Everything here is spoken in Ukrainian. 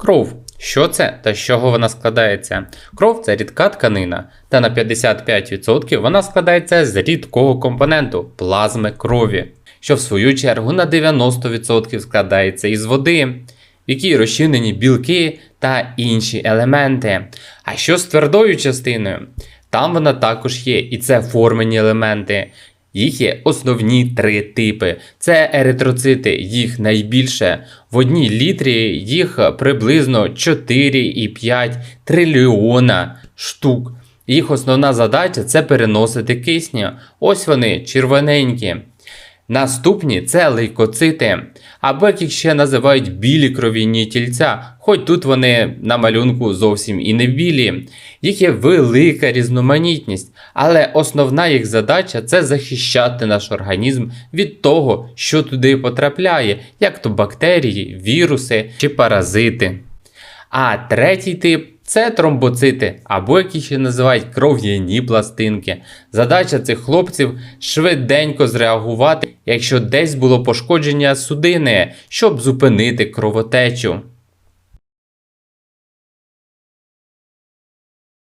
Кров. Що це та з чого вона складається? Кров це рідка тканина, та на 55% вона складається з рідкого компоненту плазми крові, що в свою чергу на 90% складається із води, в якій розчинені білки та інші елементи. А що з твердою частиною? Там вона також є, і це формені елементи. Їх є основні три типи. Це еритроцити, їх найбільше. В одній літрі їх приблизно 4,5 трильйона штук. Їх основна задача це переносити кисню. Ось вони, червоненькі. Наступні це лейкоцити, або як їх ще називають білі кров'яні тільця, хоч тут вони на малюнку зовсім і не білі. Їх є велика різноманітність, але основна їх задача це захищати наш організм від того, що туди потрапляє, як то бактерії, віруси чи паразити. А третій тип це тромбоцити, або як їх ще називають кров'яні пластинки. Задача цих хлопців швиденько зреагувати, якщо десь було пошкодження судини, щоб зупинити кровотечу.